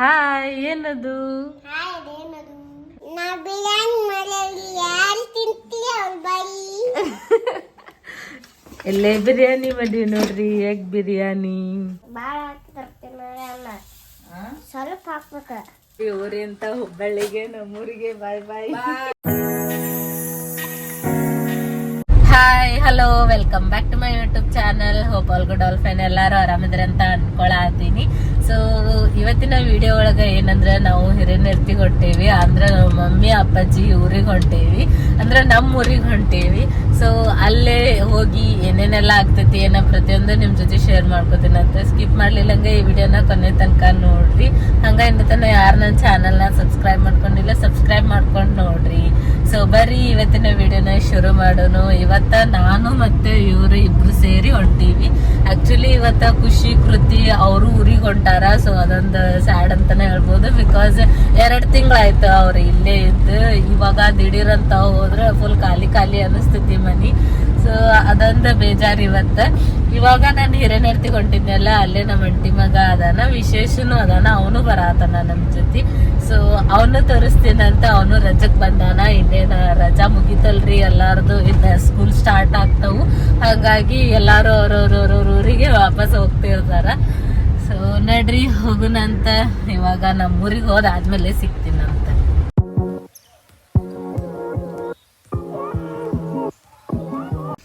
Hi ಏನದು? ಎಲ್ಲೇ ಬಿರಿಯಾನಿ ಮಾಡಿ ನೋಡ್ರಿ ಎಗ್ ಬಿರಿಯಾನಿ? ಸ್ವಲ್ಪ ಹಾಕ್ಬೇಕ. ಊರಿಂದ ಹುಬ್ಬಳ್ಳಿಗೆ ನಮ್ಮೂರಿಗೆ bye bye. Hi hello welcome back to my YouTube channel. Hope all good all fine. ಎಲ್ಲಾರು ಆರಾಮಿದ್ರೆ ಅಂತ ಅನ್ಕೊಳತೀನಿ. ಸೊ ಇವತ್ತಿನ ವಿಡಿಯೋ ಒಳಗೆ ಏನಂದ್ರೆ ನಾವು ಹಿರೇನೆರ್ತಿಗೆ ಹೊಂಟೇವಿ, ಅಂದ್ರೆ ನಮ್ಮ ಮಮ್ಮಿ, ಅಪ್ಪಾಜಿ ಊರಿಗೆ ಹೊಂಟೇವಿ, ಅಂದ್ರೆ ನಮ್ಮ ಊರಿಗೆ ಹೊಂಟೇವಿ. ಸೊ ಅಲ್ಲೇ ಹೋಗಿ ಏನೇನೆಲ್ಲ ಆಗ್ತೈತಿ ಏನೋ ಪ್ರತಿಯೊಂದು ನಿಮ್ ಜೊತೆ ಶೇರ್ ಮಾಡ್ಕೋತೀನಿ ಅಂತ ಸ್ಕಿಪ್ ಮಾಡ್ಲಿಲ್ಲಂಗ ಈ ವಿಡಿಯೋನ ಕೊನೆ ತನಕ ನೋಡ್ರಿ. ಹಂಗ ಇನ್ನ ತನ ಯಾರು ನನ್ನ ಚಾನಲ್ನ ಸಬ್ಸ್ಕ್ರೈಬ್ ಮಾಡ್ಕೊಂಡಿಲ್ಲ ಸಬ್ಸ್ಕ್ರೈಬ್ ಮಾಡ್ಕೊಂಡು ನೋಡ್ರಿ. ಸೊ ಬರ್ರಿ ಇವತ್ತಿನ ವಿಡಿಯೋನ ಶುರು ಮಾಡೋನು. ಇವತ್ತ ನಾನು ಮತ್ತೆ ಇವರು ಇಬ್ರು ಸೇರಿ ಹೊಂಟೀವಿ. ಇವತ್ತ ಖುಷಿ ಕೃತಿ ಅವರು ಊರಿಗೆ ಹೊಂಟಾರ. ಸೊ ಅದೊಂದು ಸ್ಯಾಡ್ ಅಂತಾನೆ ಹೇಳ್ಬೋದು. ಬಿಕಾಸ್ ಎರಡ್ ತಿಂಗಳಾಯ್ತು ಅವ್ರು ಇಲ್ಲೇ ಇದ್ದು. ಇವಾಗ ದಿಢೀರ್ ಅಂತ ಹೋದ್ರೆ ಫುಲ್ ಖಾಲಿ ಖಾಲಿ ಅನಿಸ್ತೈತಿ ಮನಿ. ಸೊ ಅದೊಂದು ಬೇಜಾರು ಇವತ್ತ. ಇವಾಗ ನಾನು ಹಿರೇನರ್ತಿ ಹೊಂಟಿದ್ನಲ್ಲ ಅಲ್ಲೇ ನಮ್ಮ ಅಂಟಿ ಮಗ ಅದಾನ, ವಿಶೇಷನು ಅದಾನ, ಅವನು ಬರಾತನ ನಮ್ಮ ಜೊತೆ. ಸೊ ಅವನು ತೋರಿಸ್ತೀನಂತ ಅವನು ರಜಕ್ ಬಂದಾನ, ಇನ್ನೇನ ರಜಾ ಮುಗಿತಲ್ರಿ, ಎಲ್ಲಾರ್ದು ಇನ್ನ ಸ್ಕೂಲ್ ಸ್ಟಾರ್ಟ್ ಆಗ್ತಾವು. ಹಾಗಾಗಿ ಎಲ್ಲಾರು ಅವ್ರವ್ರವ್ರ ಊರಿಗೆ ವಾಪಸ್ ಹೋಗ್ತಿರ್ತಾರ ಸೊ ನಡ್ರಿ, ಹೋಗುನಂತ ಇವಾಗ ನಮ್ಮೂರಿಗೆ ಹೋದಾದ್ಮೇಲೆ ಸಿಗ್ತೀನಂತ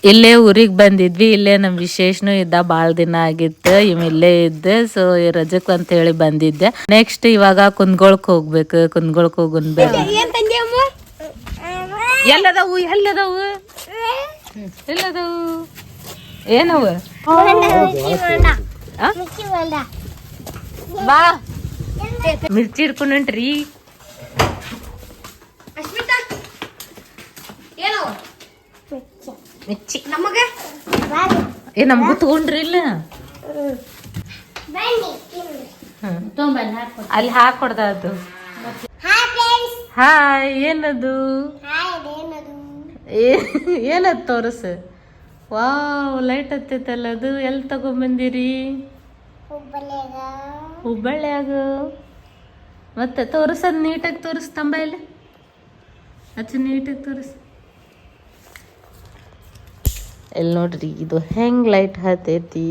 ಇಲ್ಲೇ ಊರಿಗೆ ಬಂದಿದ್ವಿ ಇಲ್ಲೇ ನಮ್ಮ ವಿಶೇಷನು ಇದ್ದ ಭಾಳ ದಿನ ಆಗಿತ್ತು ಇವ್ ಇಲ್ಲೇ ಇದ್ದೆ ಸೊ ರಜಕ್ ಅಂತ ಹೇಳಿ ಬಂದಿದ್ದೆ. ನೆಕ್ಸ್ಟ್ ಇವಾಗ ಕುಂದ್ಗೊಳಕ್ ಹೋಗ್ಬೇಕು ಕುಂದ್ಗೊಳಕ್ ಹೋಗುನ್ ಬೇಡ ಎಲ್ಲದವು ಎಲ್ಲದವು? ಎಲ್ಲದವು? ಏನವು? ಬಾ. ಮಿರ್ಚಿ ಹಿಡ್ಕೊಂಡ್ರಿ ಮಿರ್ಚಿ ನಮಗೆ? ಏ ನಮಗೂ ತಗೊಂಡ್ರಿ ಇಲ್ಲ. ಅಲ್ಲಿ ಹಾಕೊಡ್ದ ಅದು. ಹಾಯ್ ಏನದು ಹಾಯ್ ಏನದು? ಹಾಯ್ ಅದೇನದು ಏ- ಏನದ್ ತೋರಿಸು? ವಾವ್ ಲೈಟ್ ಹತ್ತೈತಲ್ಲ ಅದು. ಎಲ್ಲಿ ತಗೊಂಬಂದಿರಿ? ಹುಬ್ಬಳ್ಳಿಯಾಗ. ಹುಬ್ಬಳ್ಳಿಯಾಗ. ಮತ್ತೆ ತೋರಿಸದ್ ನೀಟಾಗಿ ತೋರಿಸ್ತಂಬ ಇಲ್ಲಿ. ಅಚ್ಚ ನೀಟಾಗಿ ತೋರಿಸ್. ಇಲ್ಲಿ ನೋಡ್ರಿ ಇದು ಹೆಂಗ್ ಲೈಟ್ ಹತ್ತೈತಿ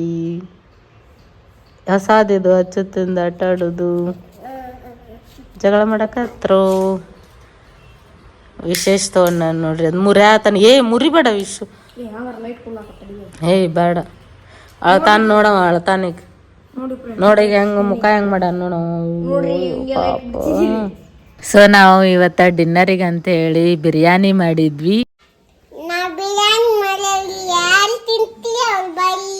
ಹೊಸಾದಿದು ಅಚ್ಚುತ್ತಿಂದ ಆಟ ಆಡೋದು ಜಗಳ ಮಾಡಕತ್ರು ವಿಶೇಷ ತಗೊಂಡ ನೋಡ್ರಿ ಅದು ಮುರಿ ಆತನ. ಏ ಮುರಿಬೇಡ ವಿಶು. ಏ ಬೇಡ. ಅಳ್ತಾನ ನೋಡವ ಅಳ್ತಾನೀಗ ನೋಡಿ ಹೆಂಗ ಮುಖ ಹೆಂಗ್ ಮಾಡ ನೋಡ ಸೊ ನಾವು ಇವತ್ತ ಡಿನ್ನರಿಗೆ ಅಂತ ಹೇಳಿ ಬಿರಿಯಾನಿ ಮಾಡಿದ್ವಿ ನಾ ಬಿರಿಯಾನಿ ಮನೆಯಲ್ಲಿ ಯಾರು ತಿಂತೀವಿ ಅವ್ರು ಬರೀ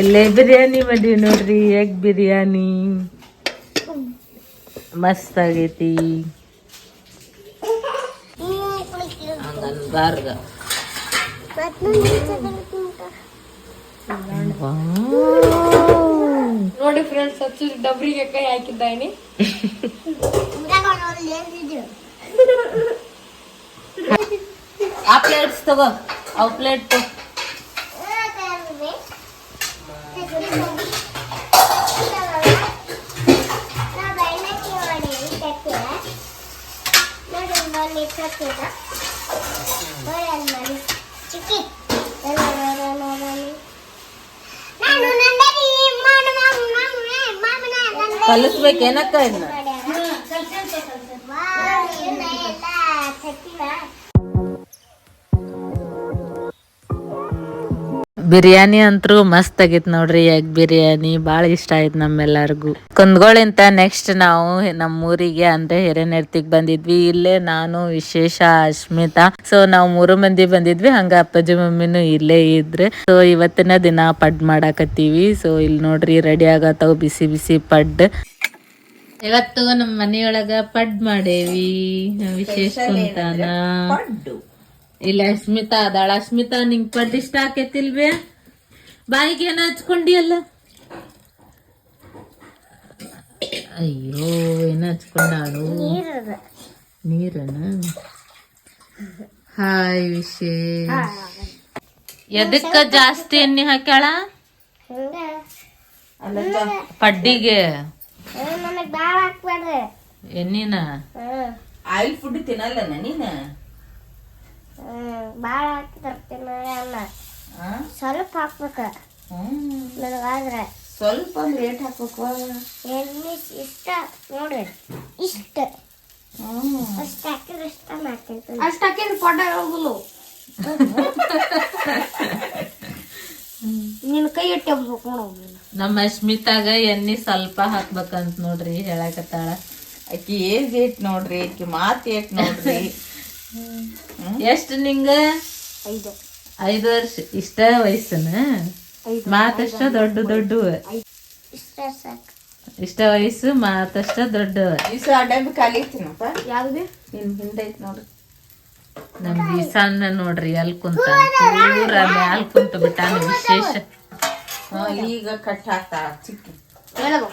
ಎಲ್ಲೇ ಬಿರಿಯಾನಿ ಮಾಡೀವಿ ನೋಡ್ರಿ ಎಗ್ ಬಿರಿಯಾನಿ. ಮಸ್ತ್ ಆಗೈತಿ. ನೋಡಿ ಫ್ರೆಂಡ್ಸ್ ಹಚ್ಚು ಡಬ್ರಿಗೆ ಕೈ ಹಾಕಿದ್ದಾನೆ. ಆ ಪ್ಲೇಟ್ಸ್ ತಗೋ ಅವ್ ಪ್ಲೇಟ್ ಕಲಿಸ್ಬೇಕು ಏನಕ್ಕ ಇನ್ನ ಬಿರಿಯಾನಿ ಅಂತೂ ಮಸ್ತ್ ಆಗಿತ್ ನೋಡ್ರಿ ಎಗ್ ಬಿರಿಯಾನಿ. ಬಾಳ ಇಷ್ಟ ಆಯ್ತು ನಮ್ಮೆಲ್ಲರಿಗೂ. ಕುಂದ್ಗೋಳಿಂತ ನೆಕ್ಸ್ಟ್ ನಾವು ನಮ್ಮ ಊರಿಗೆ ಅಂದ್ರೆ ಹಿರೇನೆರ್ತಿಗ್ ಬಂದಿದ್ವಿ. ಇಲ್ಲೇ ನಾನು ವಿಶೇಷ ಅಶ್ಮಿತಾ. ಸೊ ನಾವು ಮೂರು ಮಂದಿ ಬಂದಿದ್ವಿ. ಹಂಗ ಅಪ್ಪಾಜಿ ಮಮ್ಮಿನು ಇಲ್ಲೇ ಇದ್ರೆ. ಸೊ ಇವತ್ತಿನ ದಿನ ಪಡ್ ಮಾಡಾಕತ್ತೀವಿ. ಸೊ ಇಲ್ಲಿ ನೋಡ್ರಿ ರೆಡಿ ಆಗತ್ತಾವ. ಬಿಸಿ ಬಿಸಿ ಪಡ್. ಇವತ್ತು ನಮ್ಮ ಮನೆಯೊಳಗ ಪಡ್ ಮಾಡೇವಿ. ವಿಶೇಷ ಕುಂತಾನ ಇಲ್ಲ ಅಸ್ಮಿತಾ ಅದಾಳ. ಅಸ್ಮಿತಾ ನಿಂಗ್ ಪಡ್ ಇಷ್ಟ ಆಕೇತಿಲ್ವೇ? ಬಾಯಿಗೆ ಏನ ಹಚ್ಕೊಂಡಿ ಅಲ್ಲ ಅಯ್ಯೋ ಏನ ಹಚ್ಕೊಂಡಾಳು? ನೀರನ? ಹಾಯ್ ವಿಶೇಷ ಎದಕ್ಕ ಜಾಸ್ತಿ ಎಣ್ಣೆ ಹಾಕ್ಯಾಳ? ಪಡ್ಡಿಗೆ. ಎಣ್ಣಿನ? ಆಯಿಲ್ ಫುಡ್ ತಿನ್ನಲ್ಲ ನೀನು? ಬಾಳ ಹಾಕಿ ತರ್ತೀನಿ ಅನ್ನ? ಸ್ವಲ್ಪ ಹಾಕ್ಬೇಕು. ನನಗಾದ್ರೆ. ಸ್ವಲ್ಪ ಅಂದ್ರೆ ರೇಟ್ ಹಾಕ್ಬೇಕು. ಎಣ್ಣೆ ಇಷ್ಟ ನೋಡ್ರಿ ಇಷ್ಟ. ಅಷ್ಟು ಹಾಕಿದ್ರೆ ಇಷ್ಟ ಮಾಡ್ತೀನಿ ಅಷ್ಟು ಹಾಕಿದ್ರೆ ಪೊಟ್ಟ ಹೋಗಲು ನಿನ್ನ ಕೈ ಇಟ್ಟು ಹೋಗ್ಬೇಕು ನಮ್ಮ ಅಶ್ಮಿತಾಗ ಎಣ್ಣೆ ಸ್ವಲ್ಪ ಹಾಕ್ಬೇಕಂತ ನೋಡ್ರಿ ಹೇಳಕತ್ತಾಳ. ಆಕಿ ಏಜ್ ಏಟ್ ನೋಡ್ರಿ ಆಕಿ ಮಾತು ಏಟ್ ನೋಡ್ರಿ. ಎಷ್ಟ್ ನಿಂಗ? ಐದು. ಐದು ವರ್ಷ ಇಷ್ಟ ವಯಸ್ಸನ? ಮಾತಷ್ಟ ದೊಡ್ಡ ದೊಡ್ಡ ಇಷ್ಟ ವಯಸ್ಸು ಮಾತಷ್ಟ ದೊಡ್ಡ ನಮ್ದು ಆ ಡಬ್ಬಿ ಖಾಲಿ ಐತಿನಪ್ಪ ಯಾವ್ದು? ನಿನ್ ಹಿಂದೆ ಐತ್ ನೋಡ್ರಿ ನಮ್ ಬೀಸನ್ನ ನೋಡ್ರಿ ಅಲ್ಲಿ ಕುಂತ ಪೂರ ಮ್ಯಾಲ್ ಕುಂತ ಬಿಟ್ಟಾನ ವಿಶೇಷ. ಈಗ ಕಟ್ ಹಾಕ್ತಾ ಚಿಕ್ಕ. ಹೇಳದು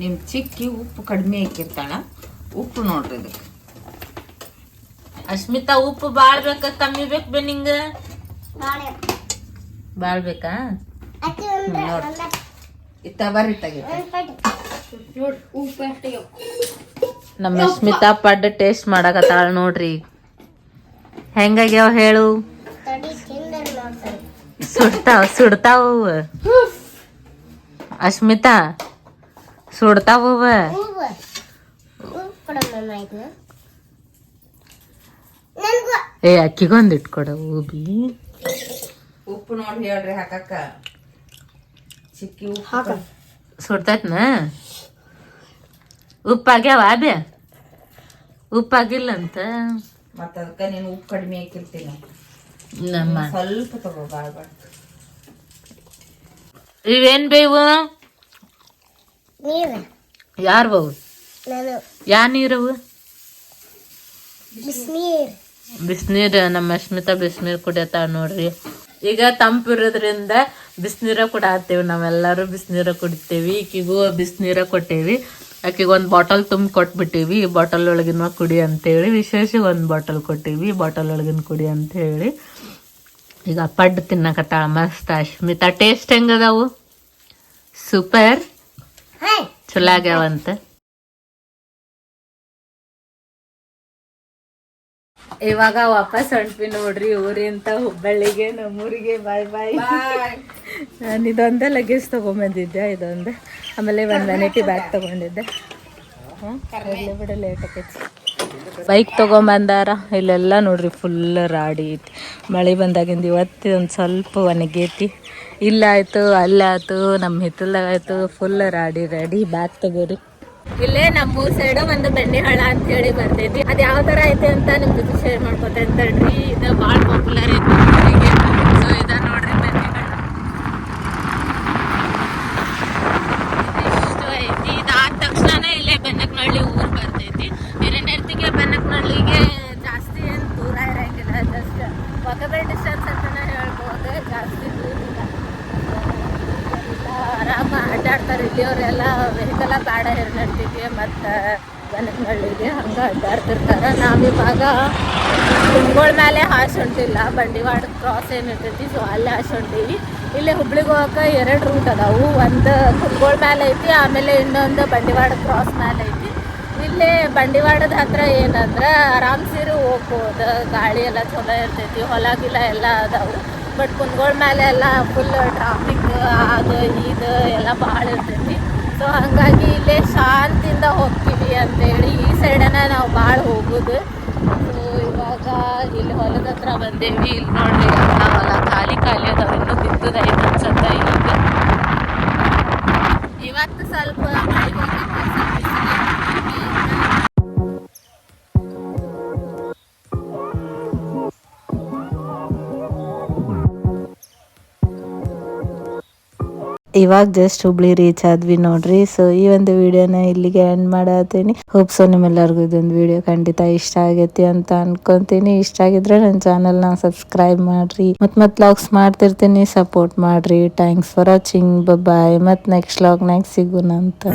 ನಿಮ್ ಚಿಕ್ಕಿ ಉಪ್ಪು ಕಡಿಮೆ ಹಾಕಿರ್ತಾಳ ಉಪ್ಪು ನೋಡ್ರಿ ಇದಕ್ಕೆ. ಅಶ್ಮಿತಾ ಉಪ್ಪು ಭಾಳ ಬೇಕ ಕಮ್ಮಿ ಬೇಕು ಬೇ ನಿಂಗ? ಬಾಳ್ ಬೇಕಾ ನೋಡ್ರಿ. ಇತ್ತ ಬರ್ರಿ ನಮ್ಮ ಅಶ್ಮಿತಾ ಪಡ್ಡ ಟೇಸ್ಟ್ ಮಾಡಕತ್ತಾಳ ನೋಡ್ರಿ. ಹೆಂಗಾಗ್ಯಾವ ಹೇಳು? ಸುಡ್ತಾವ ಸುಡ್ತಾವ. ಅಶ್ಮಿತಾ? ಸುಡ್ತಾವ ಏ ಅಕ್ಕಿಗೊಂದು ಇಟ್ಕೊಡ ಉಬಿ. ಉಪ್ಪು ನೋಡಿ ಹೇಳ್ರಿ ಹಾಕಕ್ಕ. ಚಿಕ್ಕಿ ಉಪ್ಪು ಹಾಕ. ಸುಡ್ತೈತ್ನ ಉಪ್ಪಾಗ್ಯಾವ ಅದೇ ಉಪ್ಪಾಗಿಲ್ಲ ಅಂತ ಮತ್ತ ಅದಕ್ಕೆ ನೀನು ಉಪ್ಪು ಕಡಿಮೆ ಹಾಕಿರ್ತೀನಿ. ನಮ್ಮ ಸ್ವಲ್ಪ ತಗೋ ಬಾಳ ಬಾಳ. ಇವೇನ್ ಬೇವು? ನೀರು. ಯಾರು ಬವು ನಾನು. ಯಾ ನೀರವು ಬಿಸಿನೀರು. ಬಿಸಿನೀರ್ ನಮ್ಮ ಅಶ್ಮಿತಾ ಬಿಸಿನೀರು ಕುಡಿಯತಾಳ ನೋಡ್ರಿ. ಈಗ ತಂಪಿರೋದ್ರಿಂದ ಬಿಸಿನೀರ ಕುಡಾತೇವಿ ನಾವೆಲ್ಲರೂ ಬಿಸಿನೀರ ಕುಡಿತೇವಿ ಈಕಿಗೂ ಬಿಸಿನೀರ ಕೊಟ್ಟೇವಿ. ಆಕಿಗೆ ಒಂದು ಬಾಟಲ್ ತುಂಬಿ ಕೊಟ್ಬಿಟ್ಟಿವಿ ಈ ಬಾಟಲ್ ಒಳಗಿನ ಕುಡಿ ಅಂತೇಳಿ ವಿಶೇಷ ಒಂದು ಬಾಟಲ್ ಕೊಟ್ಟಿವಿ ಬಾಟಲ್ ಒಳಗಿನ ಕುಡಿ ಅಂತ ಹೇಳಿ ಈಗ ಪಡ್ಡು ತಿನ್ನಕತ್ತಾಳ ಮಸ್ತ್ ಅಶ್ಮಿತಾ. Taste ಹೆಂಗದಾವು super. ಚಲೋ ಆಗ್ಯಾವಂತ ಇವಾಗ ವಾಪಸ್ ಹೊಂಟ್ವಿ ನೋಡ್ರಿ ಊರಿಂತ ಹುಬ್ಬಳ್ಳಿಗೆ ನಮ್ಮೂರಿಗೆ ಬಾಯ್ ಬಾಯ್. ನಾನು ಇದೊಂದೇ ಲಗೇಜ್ ತಗೊಂಬಂದಿದ್ದೆ ಇದೊಂದೇ. ಆಮೇಲೆ ಒಂದು ವೆನೈಟಿ ಬ್ಯಾಗ್ ತಗೊಂಡಿದ್ದೆ. ಬಿಡು ಲೇಟ್ ಆಕೈತಿ. ಬೈಕ್ ತಗೊಂಬಂದಾರ ಇಲ್ಲೆಲ್ಲ ನೋಡ್ರಿ ಫುಲ್ ರಾಡಿ ಐತಿ. ಮಳೆ ಬಂದಾಗಿಂದ ಇವತ್ತು ಒಂದು ಸ್ವಲ್ಪ ಒಣಗೈತಿ. ಇಲ್ಲಾಯ್ತು, ಅಲ್ಲಾಯ್ತು ನಮ್ಮ ಹಿತ್ತಲ್ದಾಗ ಆಯ್ತು ಫುಲ್ ರಾಡಿ ರಾಡಿ ಬ್ಯಾಗ್ ತಗೋರಿ ಇಲ್ಲೇ ನಮ್ಮ ಸೈಡ್ ಒಂದು ಬೆಣ್ಣೆ ಹಳ ಅಂತ ಹೇಳಿ ಬರ್ತೈತಿ ಅದ್ ಯಾವ ತರ ಐತೆ ಅಂತ ನಿಮ್ ಜೊತೆ ಶೇರ್ ಮಾಡ್ಕೊತೇನೆ ತಡ್ರಿ. ಇದು ಭಾಳ ಪಾಪ್ಯುಲರ್ ಐತಿ ಊರಿಗೆ ಸೊ ಇದ ನೋಡ್ರಿ ಬೆಣ್ಣೆ ಹಳ ಇಷ್ಟು ಐತಿ ಇದಾದ ತಕ್ಷಣ ಇಲ್ಲೇ ಬೆನ್ನಕ್ನಳ್ಳಿ ಊರ್ ಬರ್ತೈತಿ ಹಿರೇನೆರ್ತಿಗೆ ಬೆನ್ನಕ್ನಳ್ಳಿಗೆ ಜಾಸ್ತಿ ಏನು ದೂರ ಇರಂಗಿಲ್ಲ ಜಸ್ಟ್ ವಾಕಬಲ್ ಡಿಸ್ಟೆನ್ಸ್ ಅಂತಾನೆ ಹೇಳ್ಬೋದು ಜಾಸ್ತಿ ದೂರ ಇಲ್ಲ ಎಲ್ಲ ಆರಾಮ ಅಡ್ಡಾಡ್ತಾರೆ ಇಲ್ಲಿಯವರೆಲ್ಲ ವೆಹಿಕಲ ಬೇಡ ಹಿರೇನೆರ್ತಿಗೆ ಮತ್ತು ಬೆನ್ನಕ್ನಳ್ಳಿಗೆ ಹಂಗೆ ಅಡ್ಡಾಡ್ತಿರ್ತಾರೆ. ಇವಾಗ ಕುಂಗೋಳ ಮೇಲೆ ಹಾಸೊಂಟಿಲ್ಲ ಬಂಡಿವಾಡ ಕ್ರಾಸ್ ಏನು ಇರ್ತೈತಿ ಸೊ ಅಲ್ಲೇ ಹಾಸ್ ಹೊಂಟೀವಿ. ಇಲ್ಲಿ ಹುಬ್ಳಿಗೆ ಹೋಗಕ್ಕೆ ಎರಡು ರೂಟ್ ಅದಾವು. ಒಂದು ಕುಂಗೋಳ ಮೇಲೆ ಐತಿ, ಆಮೇಲೆ ಇನ್ನೊಂದು ಬಂಡಿವಾಡ ಕ್ರಾಸ್ ಮೇಲೆ ಐತಿ. ಇಲ್ಲಿ ಬಂಡಿವಾಡದ ಹತ್ರ ಏನಂದ್ರೆ ಆರಾಮ್ಸಿರು ಸೀರಿ ಹೋಗ್ಬೋದು. ಗಾಳಿ ಎಲ್ಲ ಚಲೋ ಇರ್ತೈತಿ, ಹೊಲ ಗಿಲ ಎಲ್ಲ ಅದಾವು. ಬಟ್ ಕುಂದಗೋಳ ಮೇಲೆ ಎಲ್ಲ ಫುಲ್ ಟ್ರಾಫಿಕ್ ಅದು ಇದು ಎಲ್ಲ ಭಾಳ ಇರ್ತೈತಿ. ಸೊ ಹಾಗಾಗಿ ಇಲ್ಲೇ ಶಾಂತಿಯಿಂದ ಹೋಗ್ತೀವಿ. ಅಂತೇಳಿ ಈ ಸೈಡನ ನಾವು ಭಾಳ ಹೋಗೋದು. ಇವಾಗ ಇಲ್ಲಿ ಹೊಲದ ಹತ್ರ ಬಂದೇವಿ. ಇಲ್ಲಿ ನೋಡ್ರಿ ಹೊಲ ಖಾಲಿ ಖಾಲಿ ಅದಾವ. ಇನ್ನೂ ಈಗ. ಇವತ್ತು ಸ್ವಲ್ಪ ಮಳೆ ಇವಾಗ ಜಸ್ಟ್ ಹುಬ್ಳಿ ರೀಚ್ ಆದ್ವಿ ನೋಡ್ರಿ. ಸೊ ಈ ಒಂದು ವಿಡಿಯೋನ ಇಲ್ಲಿಗೆ ಎಂಡ್ ಮಾಡತ್ತೀನಿ ಹೋಪ್ ಸೊ ನಿಮ್ಮೆಲ್ಲರಿಗೂ ಇದೊಂದು ವಿಡಿಯೋ ಖಂಡಿತ ಇಷ್ಟ ಆಗೈತಿ ಅಂತ ಅನ್ಕೊಂತೀನಿ. ಇಷ್ಟ ಆಗಿದ್ರೆ ನನ್ನ ಚಾನಲ್ನ ಸಬ್ಸ್ಕ್ರೈಬ್ ಮಾಡ್ರಿ. ಮತ್ ಮತ್ ಲಾಗ್ಸ್ ಮಾಡ್ತಿರ್ತೀನಿ. ಸಪೋರ್ಟ್ ಮಾಡ್ರಿ. ಥ್ಯಾಂಕ್ಸ್ ಫಾರ್ ವಾಚಿಂಗ್ ಬಾಯ್ ಮತ್ ನೆಕ್ಸ್ಟ್ ಲಾಗ್ನಾಗ ಸಿಗೋಣ ಅಂತ.